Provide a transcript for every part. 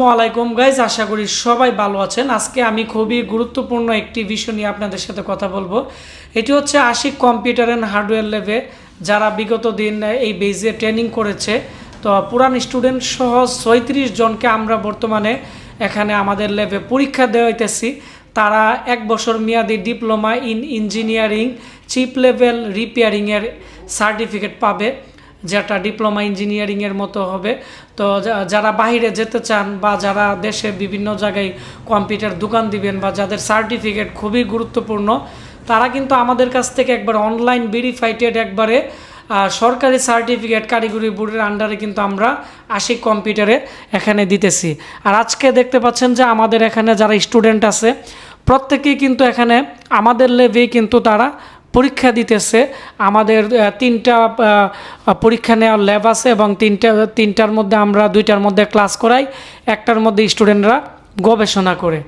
আসসালামাইকুম গাইজ, আশা করি সবাই ভালো আছেন। আজকে আমি খুবই গুরুত্বপূর্ণ একটি বিষয় নিয়ে আপনাদের সাথে কথা বলব। এটি হচ্ছে Ashik computer and hardware level যারা বিগত দিন এই বেজে ট্রেনিং করেছে। তো পুরান স্টুডেন্ট সহ ছয়ত্রিশ জনকে আমরা বর্তমানে এখানে আমাদের লেভে পরীক্ষা দেওয়াইতেছি তারা এক বছর মেয়াদি diploma in engineering chip level রিপেয়ারিংয়ের certificate পাবে। যেটা ডিপ্লোমা ইঞ্জিনিয়ারিংয়ের মতো হবে। তো যারা বাইরে যেতে চান বা যারা দেশে বিভিন্ন জায়গায় কম্পিউটার দোকান দিবেন বা যাদের সার্টিফিকেট খুবই গুরুত্বপূর্ণ, তারা কিন্তু আমাদের কাছ থেকে একবার অনলাইন ভেরিফাইটেড একবারে সরকারি সার্টিফিকেট কারিগরি বোর্ডের আন্ডারে কিন্তু আমরা আশিক কম্পিউটারে এখানে দিতেছি। আর আজকে দেখতে পাচ্ছেন যে আমাদের এখানে যারা স্টুডেন্ট আছে, প্রত্যেকেই কিন্তু এখানে আমাদের লেভেই কিন্তু তারা পরীক্ষা দিতেছে। আমাদের তিনটা পরীক্ষা নেওয়ার ল্যাব আছে এবং তিনটা, তিনটার মধ্যে আমরা দুইটার মধ্যে ক্লাস করাই। একটার মধ্যে স্টুডেন্টরা গবেষণা করে।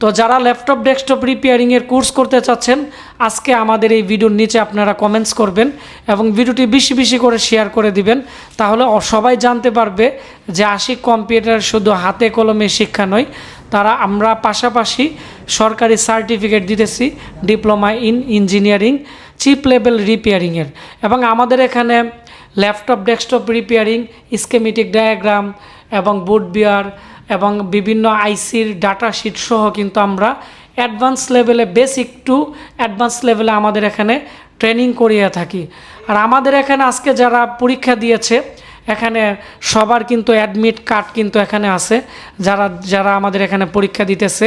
তো যারা ল্যাপটপ ডেস্কটপ রিপেয়ারিংয়ের কোর্স করতে চাচ্ছেন, আজকে আমাদের এই ভিডিওর নিচে আপনারা কমেন্টস করবেন এবং ভিডিওটি বেশি বেশি করে শেয়ার করে দিবেন। তাহলে সবাই জানতে পারবে যে আশিক কম্পিউটার শুধু হাতে কলমে শিক্ষা নয় তারা আমরা পাশাপাশি সরকারি সার্টিফিকেট দিতেছি, diploma in engineering, chip level রিপেয়ারিংয়ের। এবং আমাদের এখানে laptop, desktop repairing, schematic diagram এবং বোর্ড বিয়ার এবং বিভিন্ন আইসির ডাটা শিট সহ কিন্তু আমরা অ্যাডভান্স লেভেলে, বেসিক টু অ্যাডভান্স লেভেলে আমাদের এখানে ট্রেনিং করিয়ে থাকি। আর আমাদের এখানে আজকে যারা পরীক্ষা দিয়েছে এখানে সবার কিন্তু অ্যাডমিট কার্ড কিন্তু এখানে আছে। যারা যারা আমাদের এখানে পরীক্ষা দিতেছে